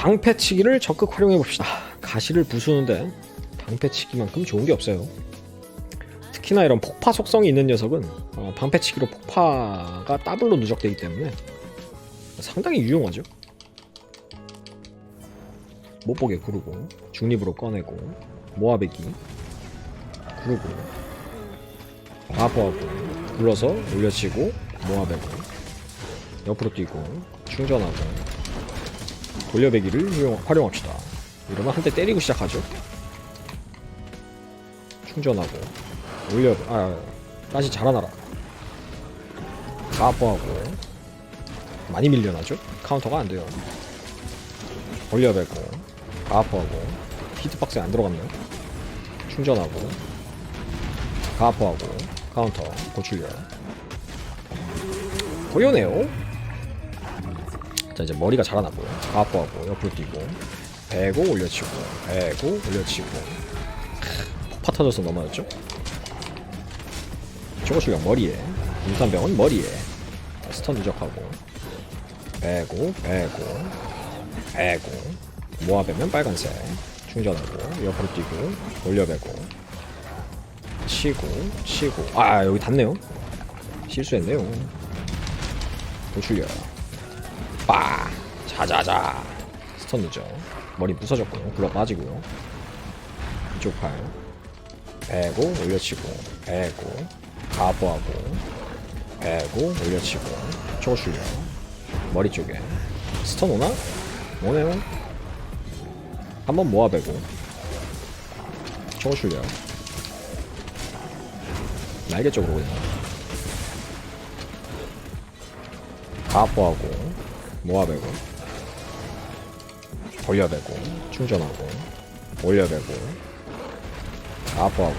방패치기를 적극 활용해 봅시다. 가시를 부수는데 방패치기만큼 좋은 게 없어요. 특히나 이런 폭파 속성이 있는 녀석은 어, 방패치기로 폭파가 더블로 누적되기 때문에 상당히 유용하죠. 못 보게 구르고 중립으로 꺼내고 모아배기 구르고 바보하고 굴러서 올려치고 모아배고 옆으로 뛰고 충전하고 돌려배기를 활용, 활용합시다. 이러면 한 대 때리고 시작하죠. 충전하고 올려 아 다시 자라나라. 바보하고 많이 밀려나죠. 카운터가 안 돼요. 올려배고 가아프하고 히트박스에 안 들어갔네요 충전하고 가아프하고 카운터 고출력 고요네요 자 이제 머리가 자라나고요. 가아프하고 옆으로 뛰고. 배고 올려치고 배고 올려치고. 폭파 터져서 넘어졌죠? 초고출력 머리에 인탄병은 머리에. 스턴 누적하고. 배고 배고 배고. 모아배면 빨간색. 충전하고 옆으로 뛰고 올려배고. 치고 치고. 아 여기 닿네요. 실수했네요. 도출려 빠. 자자자. 스턴 늦죠. 머리 부서졌고요. 굴러 빠지고요. 이쪽 팔. 배고 올려치고. 배고. 가보하고. 배고 올려치고. 초출려. 머리 쪽에. 스턴 오나? 오네요. 한번 모아 배고. 초고 출력 날개 쪽으로 그냥. 가포하고 모아배고 돌려배고 충전하고 올려배고 가포하고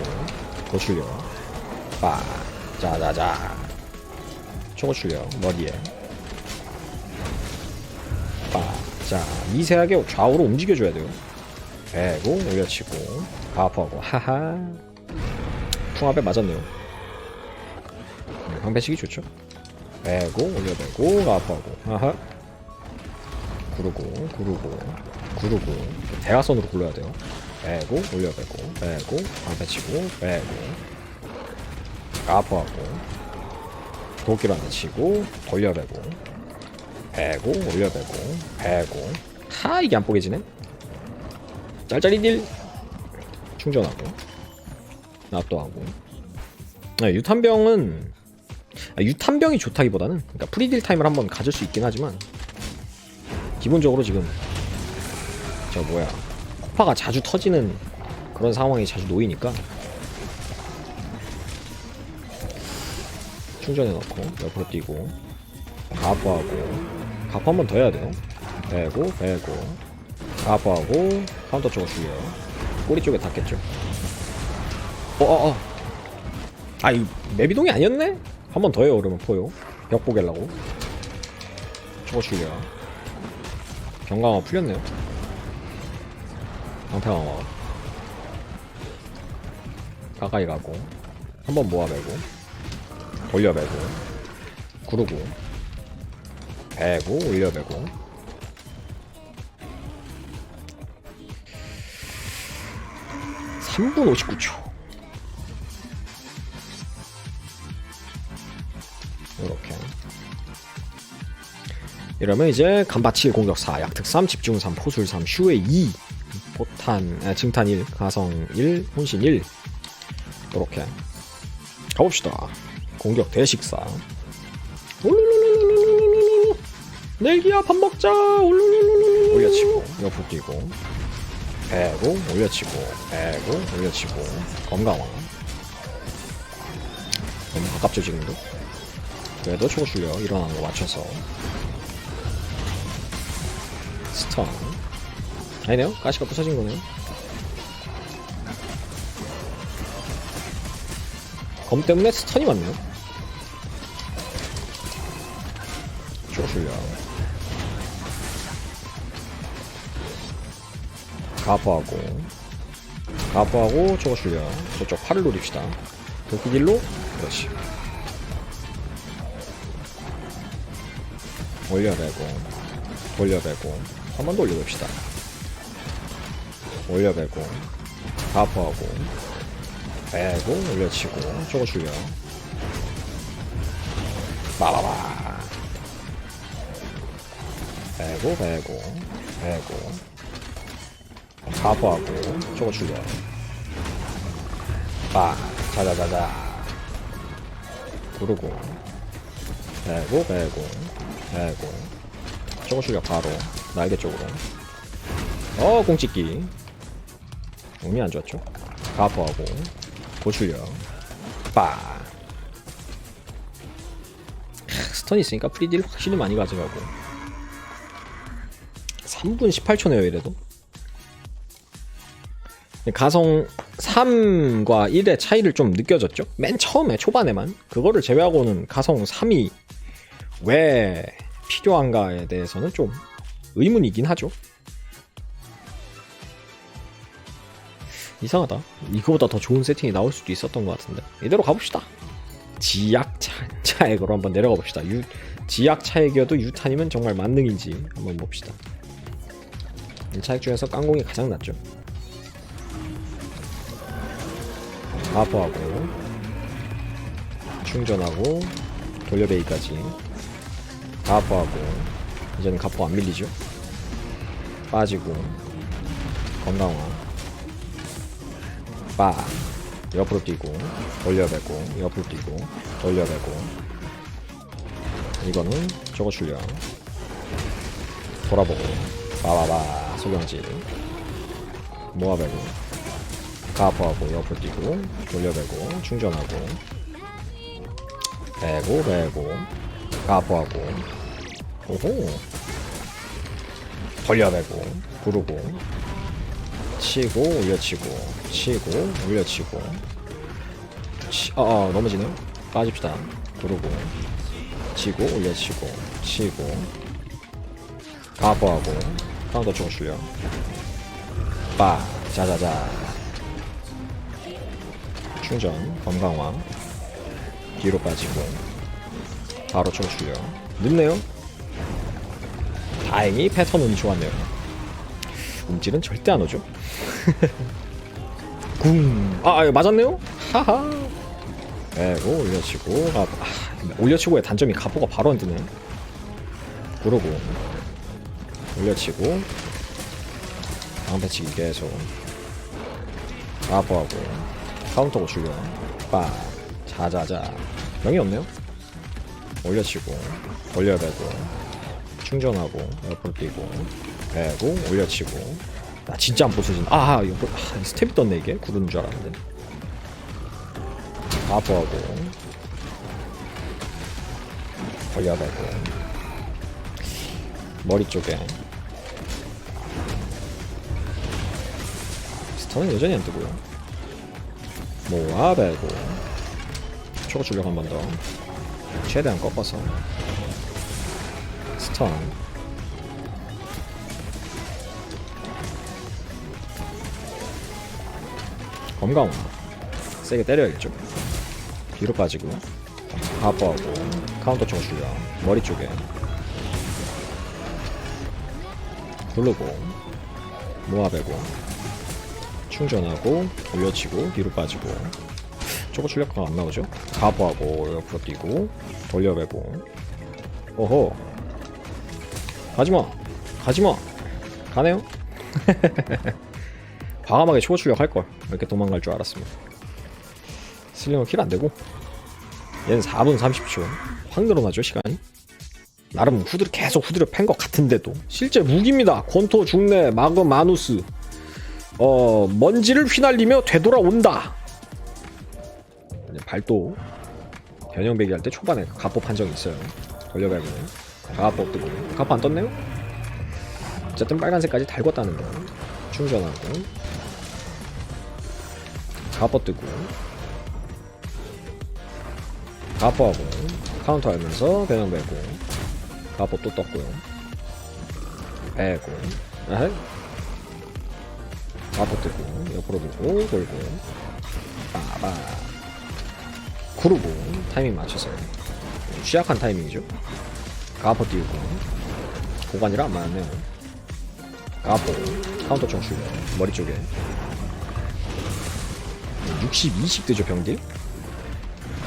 고출력 빠 자자자. 초고 출력 머리에. 빠자 미세하게 좌우로 움직여줘야 돼요. 배고 올려치고 가포하고 하하. 풍압에 맞았네요. 네, 방패치기 좋죠? 배고 올려배고 가포하고 하하 구르고 구르고 구르고. 대각선으로 굴러야 돼요. 배고 올려배고 배고 방패 치고 배고. 가포하고. 도끼로 하나 치고 돌려배고. 배고 올려배고 배고. 하 이게 안 뽀개지네? 짤짤이 딜. 충전하고. 납도하고. 네, 유탄병은 아, 유탄병이 좋다기보다는 그러니까 프리딜 타임을 한번 가질 수 있긴 하지만 기본적으로 지금 저 뭐야 폭파가 자주 터지는 그런 상황이 자주 놓이니까 충전해 놓고 옆으로 뛰고 가포하고 가포 한번 더 해야 돼요. 배고 배고 아파하고 카운터 쪽으로 죽여 꼬리 쪽에 닿겠죠? 어어어. 아이 맵이동이 아니었네? 한 번 더 해요 그러면 포요 벽 보갤라고. 저거 죽여 경강화 풀렸네요. 방패 강화 가까이 가고 한 번 모아 매고 돌려매고 구르고 배고 올려 매고. 3분 59초. 이렇 이러면 이제 간바칠 공격 4, 약특 3, 집중 3, 포술 3, 슈에 2, 포탄, 아, 증탄 1, 가성 1, 혼신 1. 이렇게. 가봅시다. 공격 대식사. 넬기야 밥 먹자. 올려치고 옆으로 뛰고 배고 올려치고 배고 올려치고 검강화 너무 가깝죠 지금도 그래도 초고 출력 일어나는 거 맞춰서 스턴. 아니네요? 가시가 부서진 거네요. 검 때문에 스턴이 맞네요. 가포하고. 가포하고 저거 줄려 저쪽 팔을 노립시다. 도끼길로. 그렇지. 올려배고. 돌려배고 한 번 더 올려봅시다. 올려배고 가포하고 빼고 올려치고 저거 줄여. 빠바바 빼고 빼고 빼고. 가포하고 저거 줄여. 빠 자자자자. 구르고. 빼고 빼고 빼고. 저거 줄여 바로 날개 쪽으로. 어 공찍기. 운이 안 좋았죠? 가포하고. 고출려 빠. 크, 스턴 있으니까 프리딜 확실히 많이 가져가고. 3분 18초네요 이래도. 가성 3과 1의 차이를 좀 느껴졌죠? 맨 처음에 초반에만. 그거를 제외하고는 가성 3이 왜 필요한가에 대해서는 좀 의문이긴 하죠 이상하다. 이거보다 더 좋은 세팅이 나올 수도 있었던 것 같은데. 이대로 가봅시다. 지약 차, 차액으로 한번 내려가 봅시다. 유, 지약 차액이어도 유탄이면 정말 만능인지 한번 봅시다. 이 차액 중에서 깡공이 가장 낫죠. 가포하고 충전하고 돌려베이까지 가포하고 이제는 가포 안 밀리죠. 빠지고 건강화. 빠. 옆으로 뛰고 돌려배고 옆으로 뛰고 돌려배고. 이거는 저거 출력. 돌아보고. 빠바바 소경지 모아배고. 가포하고 옆으로 뛰고 돌려배고 충전하고. 배고 배고. 가포하고 오호. 돌려배고 부르고 치고 올려치고 치고 올려치고. 치, 어, 어 넘어지네요 빠집시다. 구르고 치고 올려치고 치고. 가보하고 카운터 쪽으로 줄여 빠 자자자. 충전 검강화 뒤로 빠지고. 바로 쪽으로 줄여 늦네요 다행히 패턴은 좋았네요 움찔은 절대 안 오죠 궁. 아, 아, 맞았네요? 하하. 에고 올려치고. 아, 아, 올려치고의 단점이 가포가 바로 안 뜨네. 그러고. 올려치고. 방패치기 계속. 가포하고. 카운터고 줄여. 빠. 자자자. 명이 없네요? 올려치고. 올려배고. 충전하고. 옆으로 뛰고. 배고. 올려치고. 나 진짜 안 부서진. 아, 이거 아, 스텝이 떴네 이게 구르는 줄 알았는데. 아부하고 걸려가고 머리 쪽에 스턴은 여전히 안 뜨고요. 모아배고 초고 출력 한 번 더. 최대한 꺾어서 스턴 검강화 세게 때려야겠죠. 뒤로 빠지고. 하프하고 카운터 줄여. 머리 쪽에. 누르고. 모아배고. 충전하고 올려치고 뒤로 빠지고. 저거 출력가가 안 나오죠? 가부하고 옆으로 뛰고. 돌려배고. 오호 가지마. 가지마. 가네요. 과감하게 초고 출력 할걸. 이렇게 도망갈 줄 알았습니다. 슬링어 킬 안되고. 얘는 4분 30초. 확 늘어나죠 시간이? 나름 후드를 계속 후드를 팬 것 같은데도. 실제 무기입니다. 권토 중내 마그 마누스. 어 먼지를 휘날리며 되돌아온다. 발도 변형배기 할 때 초반에 가법 판정이 있어요. 돌려가면 가법 뜨고 가법 안 떴네요? 어쨌든 빨간색까지 달궜다는 거. 충전하고. 가버 뜨고. 가버하고. 카운터 하면서 배낭 배고. 가버 또 떴고요. 배고. 에헤 가버 뜨고. 옆으로 두고 돌고. 빠바. 구르고. 타이밍 맞춰서. 취약한 타이밍이죠 가버 띄우고. 고관이라 안 맞네요. 까보. 카운터 총 줄여 머리 쪽에. 62씩 되죠 병딜?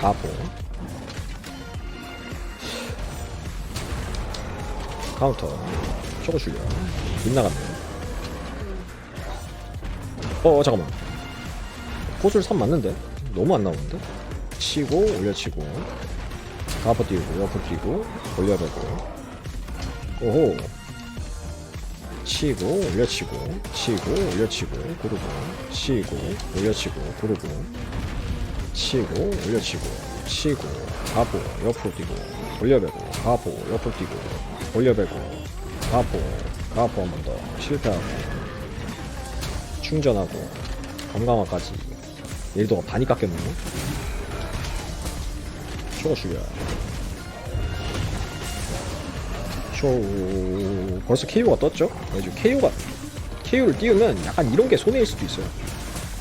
까보. 카운터. 저거 줄여 빗나갔네 어 잠깐만. 포술 3 맞는데? 너무 안 나오는데? 치고 올려치고 가퍼 띄우고 옆으로 띄고 올려배고. 오호. 치고 올려치고 치고 올려치고 구르고. 치고 올려치고 구르고. 치고 올려치고 치고. 가보 옆으로 뛰고. 올려배고 가보 옆으로 뛰고. 올려배고 가보 가보 한 번 더. 실패하고. 충전하고. 건강화까지. 일도가 반이 깎였네요 죽여 저 벌써 KO가 떴죠? 그래서 KO가 KO를 띄우면 약간 이런 게 손해일 수도 있어요.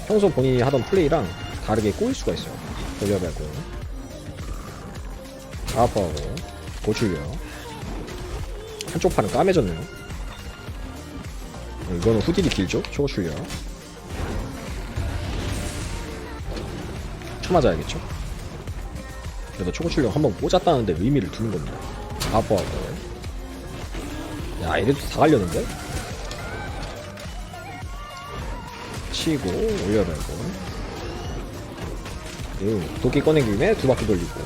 평소 본인이 하던 플레이랑 다르게 꼬일 수가 있어요. 돌려배고 아파하고 고출려 한쪽 팔은 까매졌네요. 어, 이거는 후딜이 길죠? 초고 출려 쳐맞아야겠죠? 그래도 초고 출려 한번 꽂았다는데 의미를 두는 겁니다. 아파하고 야 이래도 다 갈렸는데? 치고 올려달고. 음, 도끼 꺼낸 김에 두 바퀴 돌리고.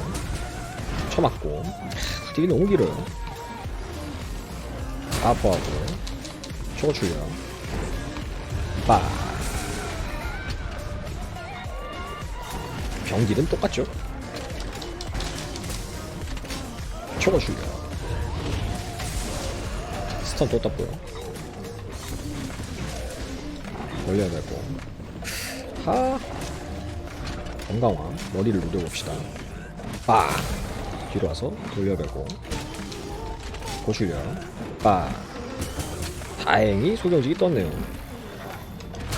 쳐맞고. 되게 너무 길어요. 아파하고 초고 출려 빠. 병딜은 똑같죠? 초고 출려 스턴 또 땄고요. 올려야 되고. 하. 건강화. 머리를 누려봅시다. 빠. 뒤로 와서 돌려배고. 고출려. 빠. 다행히 소경직이 떴네요.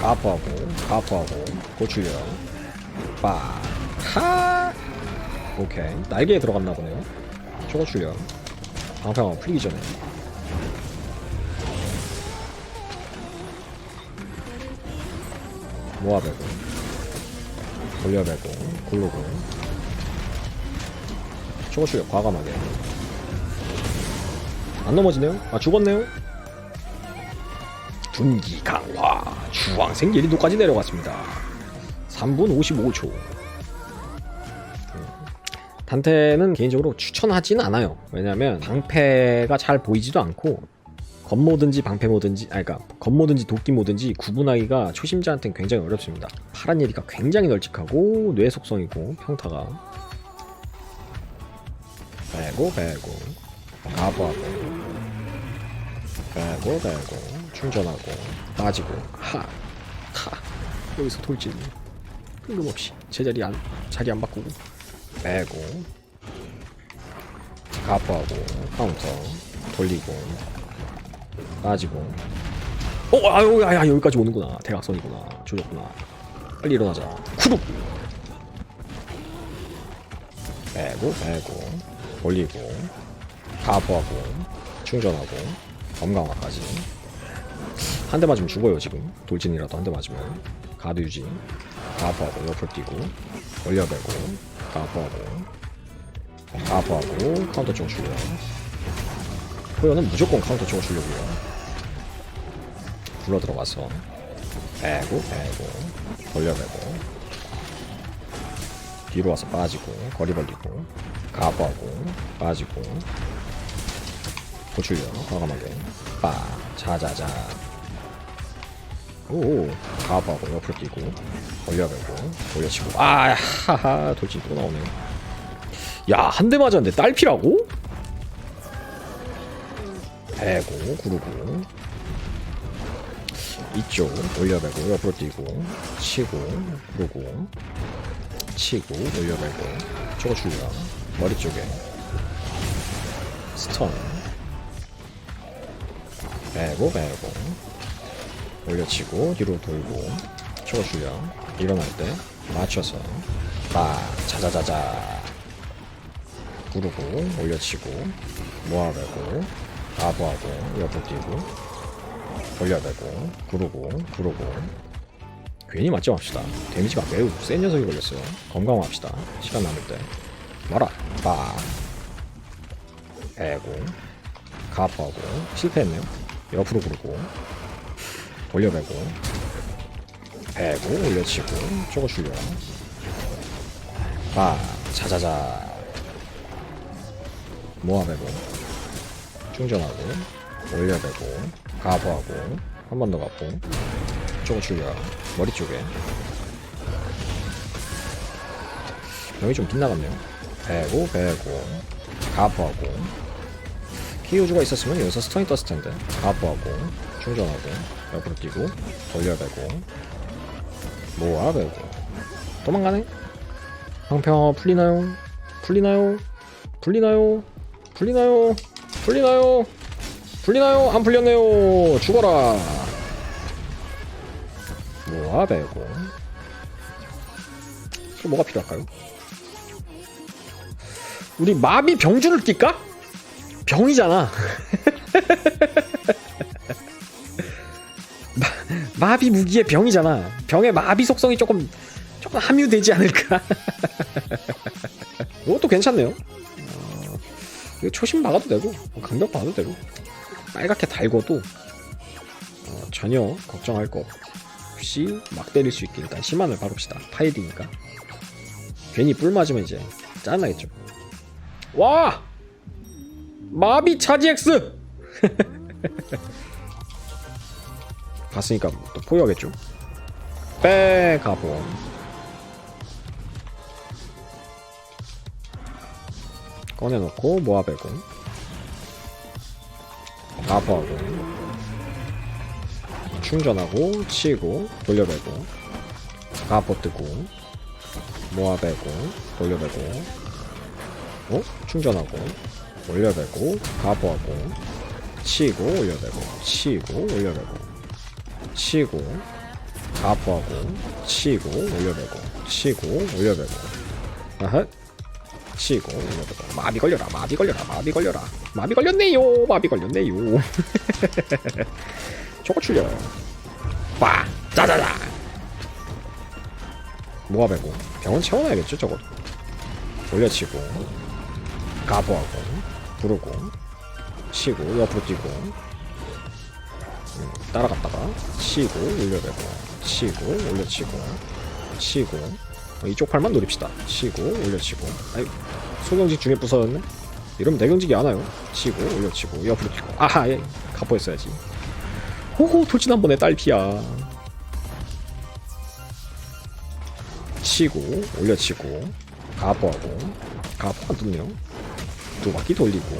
가포하고, 가포하고, 고출려. 빠. 하. 오케이. 날개에 들어갔나 보네요. 초고 출려. 방패가 풀리기 전에. 모아배고 돌려배고 굴르고 초고출력 과감하게 안 넘어지네요? 아 죽었네요? 둔기 강화 주황색 예리도까지 내려갔습니다 3분 55초 단테는 개인적으로 추천하진 않아요. 왜냐면 방패가 잘 보이지도 않고 검모든지 방패모든지 아니 그러니까 검모든지 도끼모든지 구분하기가 초심자한테는 굉장히 어렵습니다. 파란 예리가 굉장히 널찍하고 뇌 속성이고 평타가. 빼고 빼고. 가부하고. 빼고 빼고. 충전하고. 빠지고. 하하. 여기서 돌진. 뜬금없이 제자리 안 자리 안 바꾸고 빼고 가부하고 카운터 돌리고 빠지고. 어 아유 야야 여기까지 오는구나. 대각선이구나. 조졌구나. 빨리 일어나자. 후룩 빼고 빼고 올리고 가부하고 충전하고 검강화까지. 한 대 맞으면 죽어요 지금. 돌진이라도 한 대 맞으면. 가드 유지. 가부하고 옆으로 뛰고 올려배고 가부하고 가부하고 카운터 쪽 줄여 호연은 무조건 카운터 쪽을 주려고요. 굴러 들어가서 빼고 빼고 돌려내고 뒤로 와서 빠지고 거리 벌리고 가부하고 빠지고 고출려 과감하게 빠 자자자 오 가부하고 옆으로 뛰고 벌려내고 돌려치고. 아 하하 돌진 또 나오네. 야한 대 맞았는데 딸피라고? 배고 구르고. 이쪽 올려배고 옆으로 뛰고 치고 구르고. 치고 올려배고. 저거 줄려 머리 쪽에. 스턴. 배고 배고 올려치고 뒤로 돌고 저거 줄려 일어날 때 맞춰서 빡 자자자자. 구르고 올려치고 모아배고 가부하고 옆으로 뛰고 돌려배고 구르고 구르고. 괜히 맞지 맙시다. 데미지가 매우 센 녀석이 걸렸어요. 건강합시다. 시간 남을 때. 마라. 빠. 애고. 가압하고. 실패했네요. 옆으로 구르고 돌려배고 배고 올려치고 저거 줄여 빠 자자자. 모아배고 충전하고 올려배고 가보하고 한 번 더 가고 저거 줄여 머리 쪽에. 여기 좀 빗나갔네요. 배고 배고 가보하고. 키우주가 있었으면 여기서 스턴이 떴을 텐데. 가보하고 충전하고 옆으로 뛰고 돌려배고 모아배고 도망가네 방평 풀리나요? 풀리나요? 풀리나요? 풀리나요? 풀리나요? 풀리나요? 안 풀렸네요. 죽어라. 모아 배고. 또 뭐가 필요할까요? 우리 마비 병주를 낄까? 병이잖아. 마, 마비 무기의 병이잖아. 병의 마비 속성이 조금 조금 함유되지 않을까? 이것도 괜찮네요. 이거 초심 박아도 되고 뭐 강력 박아도 되고 빨갛게 달궈도 어, 전혀 걱정할 거 없이 막 때릴 수 있게 일단 심한을 박읍시다 파이딩이니까 괜히 뿔 맞으면 이제 짜증나겠죠 와 마비 차지 X 봤으니까 또 포효하겠죠. 빼 가봄. 꺼내놓고 모아배고. 아파하고 충전하고 치고 돌려배고. 가포 뜨고 모아배고 돌려배고. 어? 충전하고 올려배고 가포하고 치고 올려배고 치고 올려배고 치고 가포하고 치고 올려배고 치고 올려배고. 아하. 치고 올려보고. 마비 걸려라 마비 걸려라 마비 걸려라. 마비 걸렸네요 마비 걸렸네요. 저거 출려 빠 짜자자! 모아배고. 병원 채워놔야겠죠 저거? 올려치고 가보하고 부르고 치고 옆으로 뛰고. 음, 따라갔다가 치고 올려배고 치고 올려치고 치고 어, 이쪽 팔만 노립시다. 치고 올려치고. 아이 소경직 중에 부서졌네. 이러면 내경직이 안 와요. 치고 올려치고 옆으로 치고. 아하 예. 가포했어야지. 호호 돌진 한 번에 딸피야. 치고 올려치고 가포하고 가포 안 떴네요. 두 바퀴 돌리고.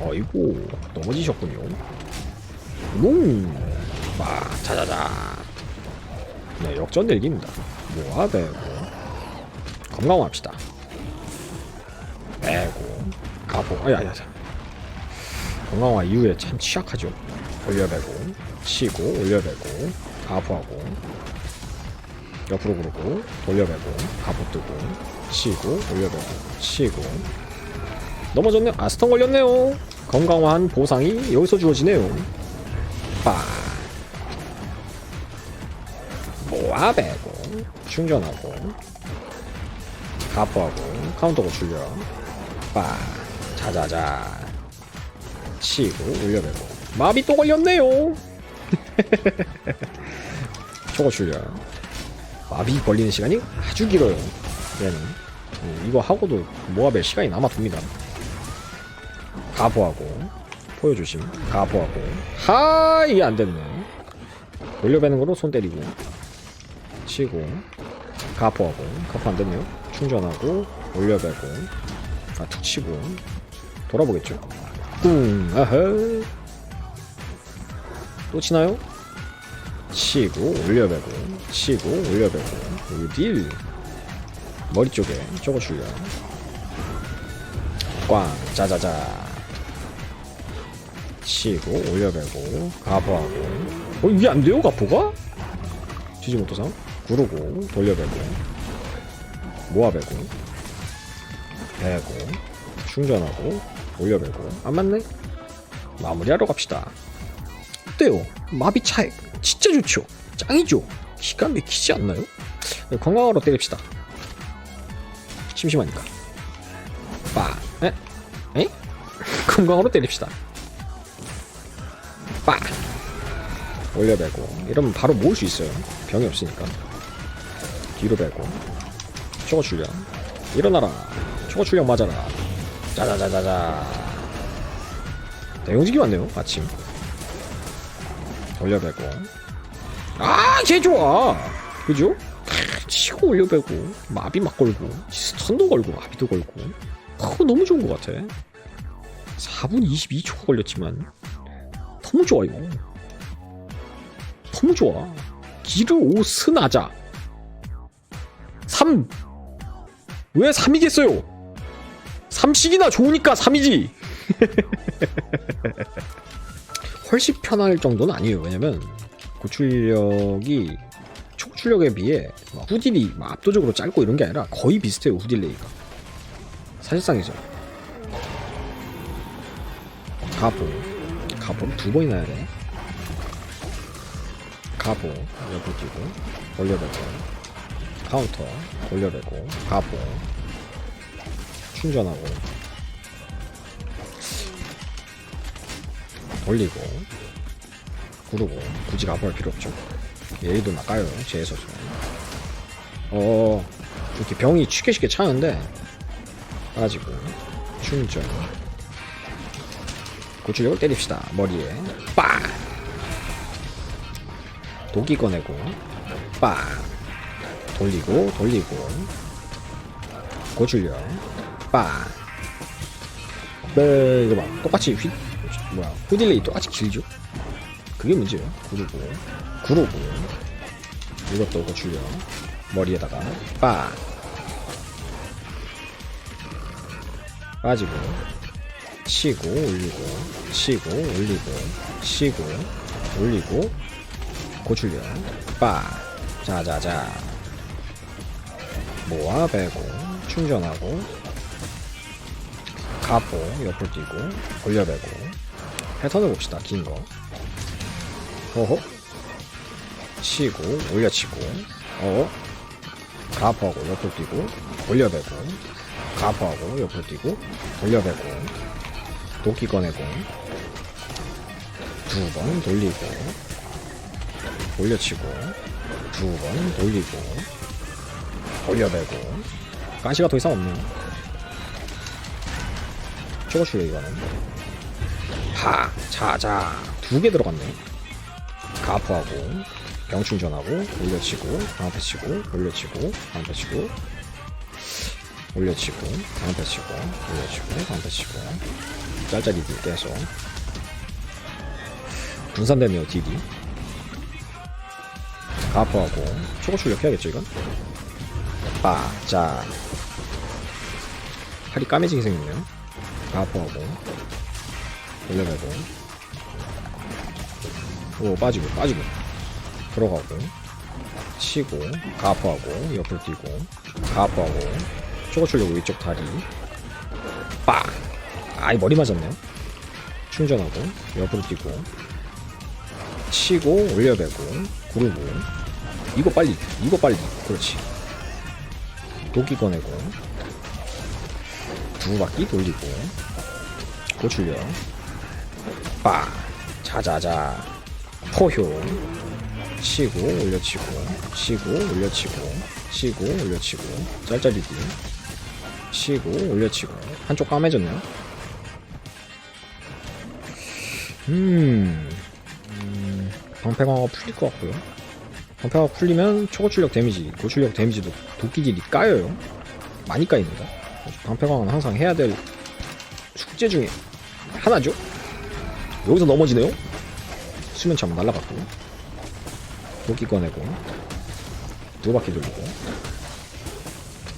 어이구 넘어지셨군요. 뭉. 막 자자자. 네 역전 델기입니다. 모아 배고. 건강합시다. 배고. 가보 아야야야 건강화 이후에 참 취약하죠. 올려배고. 치고 올려배고. 가보하고. 옆으로 구르고. 돌려배고. 가보 뜨고. 치고 올려배고. 치고. 넘어졌네 아 스턴 걸렸네요. 건강한 보상이 여기서 주어지네요 빠 모아배고 충전하고 가포하고 카운터고 줄여. 빠 자자자. 치고 올려배고. 마비 또 걸렸네요. 저거 줄여. 마비 걸리는 시간이 아주 길어요. 얘는. 음, 이거 하고도 모아벨 시간이 남아둡니다. 가포하고 조심. 가포하고. 하 이게 안됐네 돌려배는 거로 손 때리고. 치고. 가포하고. 가포 안됐네요. 충전하고. 올려배고. 아 툭 치고. 돌아보겠죠. 꿍 아하. 또 치나요? 치고 올려배고. 치고 올려배고. 어딜. 머리 쪽에 저거 줄여 꽝. 짜자자 치고 올려배고 가포하고. 어 이게 안 돼요 가포가? 지지모토상 구르고 돌려배고. 모아배고. 배고. 충전하고 올려배고. 안 맞네? 마무리하러 갑시다. 어때요? 마비 차이. 진짜 좋죠? 짱이죠? 기가 막히지 않나요? 건강하러 때립시다. 심심하니까. 빠. 에? 에? 건강으로 때립시다 빠 올려배고. 이러면 바로 모을 수 있어요. 병이 없으니까. 뒤로 배고. 초거 출력. 일어나라. 초거 출력 맞아라. 짜자자자자. 대용직이 왔네요 아침. 올려배고. 아개 좋아. 그죠? 치고 올려배고. 마비 막 걸고. 스턴도 걸고 마비도 걸고. 어, 너무 좋은 것 같아. 4분 22초가 걸렸지만 너무 좋아 이거 너무 좋아. 기르 오 스나자. 3 왜 3이겠어요? 3씩이나 좋으니까 3이지. 훨씬 편할 정도는 아니에요. 왜냐면 고출력이 촉출력에 비해 막 후딜이 막 압도적으로 짧고 이런 게 아니라 거의 비슷해요 후딜레이가. 사실상이죠 가보 가보를 두 번이나 해야 돼. 가보 옆을 뛰고 올려배고 카운터 올려배고 가보 충전하고 올리고 구르고 굳이 할 필요 없죠. 얘도 나가요 제에서죠 어 이렇게 병이 쉽게 쉽게 차는데 빠지고 충전 고출력을 때립시다. 머리에. 빠 도끼 꺼내고 빠 돌리고 돌리고. 고출력. 빠 네, 이거 봐. 똑같이 휘 뭐야. 후딜레이 똑같이 길죠? 그게 문제예요. 구르고. 구르고. 이것도 고출력. 머리에다가. 빠 빠지고 치고 올리고 치고 올리고 치고 올리고. 고출력 빠. 자자자. 모아 배고 충전하고. 가포 옆을 뛰고 올려배고. 패턴을 봅시다 긴거. 어허. 치고 올려치고. 어 가포하고 옆을 뛰고 올려배고. 가포하고 옆을 뛰고 올려배고 도끼 꺼내고 두 번 돌리고 올려치고 두 번 돌리고 올려배고. 가시가 더 이상 저거 줄래 이거는. 파 자자 두 개 들어갔네. 가프하고 병충전하고 올려치고 방패 치고 올려치고 방패 치고 올려치고 방패 치고 올려치고 방패 치고. 짤짤이 딜 깨서 분산되네요 딜이. 가프하고. 초고 출력 해야겠죠 이건? 빠자 팔이 까매지게 생겼네요. 가프하고. 올려가고. 오 빠지고 빠지고. 들어가고. 치고 가프하고 옆을 뛰고. 가프하고 초고 출력 위쪽 다리. 빡 아이 머리 맞았네요 충전하고 옆으로 뛰고. 치고 올려배고. 구르고. 이거 빨리 이거 빨리. 그렇지. 도끼 꺼내고. 두 바퀴 돌리고. 고출력. 빠 자자자. 포효. 치고 올려치고. 치고 올려치고. 치고 올려치고. 짤짤이기 치고 올려치고. 한쪽 까매졌네요. 음, 음 방패 강화가 풀릴 것 같고요. 방패가 풀리면 초고출력 데미지 고출력 데미지도 도끼질이 까여요. 많이 까입니다. 방패 강화는 항상 해야 될 숙제 중에 하나죠? 여기서 넘어지네요. 수면참 날라갔고. 도끼 꺼내고. 두 바퀴 돌리고.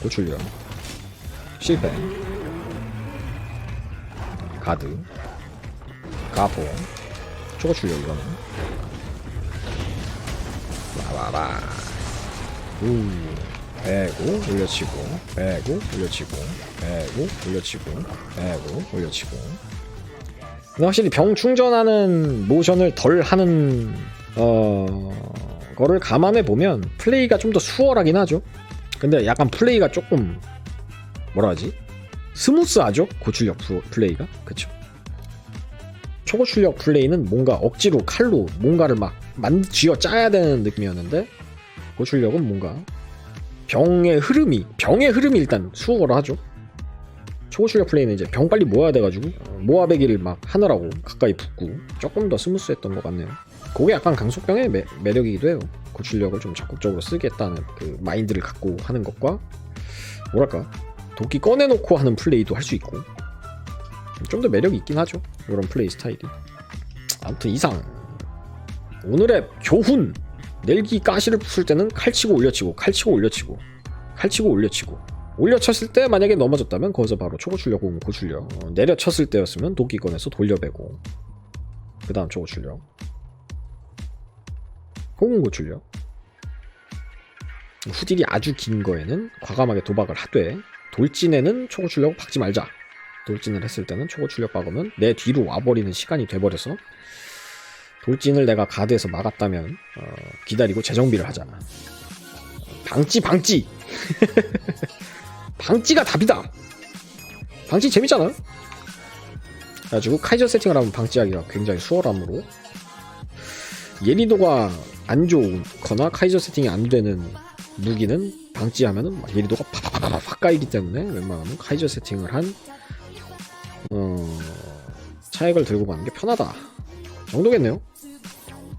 고출력 실패. 가드. 가포 초고 출력 이거는. 와와와. 우. 빼고 올려치고. 빼고 올려치고. 빼고 올려치고. 빼고 올려치고. 근데 확실히 병 충전하는 모션을 덜 하는 어 거를 감안해 보면 플레이가 좀 더 수월하긴 하죠. 근데 약간 플레이가 조금 뭐라 하지? 스무스하죠? 고출력 플- 플레이가 그쵸? 초고출력 플레이는 뭔가 억지로 칼로 뭔가를 막 만 쥐어 짜야 되는 느낌이었는데 고출력은 뭔가 병의 흐름이 병의 흐름이 일단 수월하죠. 초고출력 플레이는 이제 병 빨리 모아야 돼가지고 어, 모아배기를 막 하느라고 가까이 붙고 조금 더 스무스했던 것 같네요. 그게 약간 강속병의 매, 매력이기도 해요. 고출력을 좀 적극적으로 쓰겠다는 그 마인드를 갖고 하는 것과 뭐랄까 도끼 꺼내놓고 하는 플레이도 할 수 있고. 좀 더 매력이 있긴 하죠. 이런 플레이 스타일이. 아무튼 이상. 오늘의 교훈. 넬기 가시를 부술 때는 칼치고 올려치고 칼치고 올려치고 칼치고 올려치고. 올려쳤을 때 만약에 넘어졌다면 거기서 바로 초고 출력 혹은 고출력. 어, 내려쳤을 때였으면 도끼 꺼내서 돌려배고. 그 다음 초고 출력. 혹은 고출력. 후딜이 아주 긴 거에는 과감하게 도박을 하되 돌진에는 초고 출력 박지 말자. 돌진을 했을 때는 초고 출력 박으면 내 뒤로 와버리는 시간이 돼버려서 돌진을 내가 가드에서 막았다면 어, 기다리고 재정비를 하잖아 방찌 방찌 방찌가 답이다! 방찌 재밌잖아. 그래가지고 카이저 세팅을 하면 방찌하기가 굉장히 수월하므로 예리도가 안 좋거나 카이저 세팅이 안 되는 무기는 방찌하면은 막 예리도가 팍팍팍팍 까이기 때문에 웬만하면 카이저 세팅을 한 어, 차액을 들고 가는 게 편하다 정도겠네요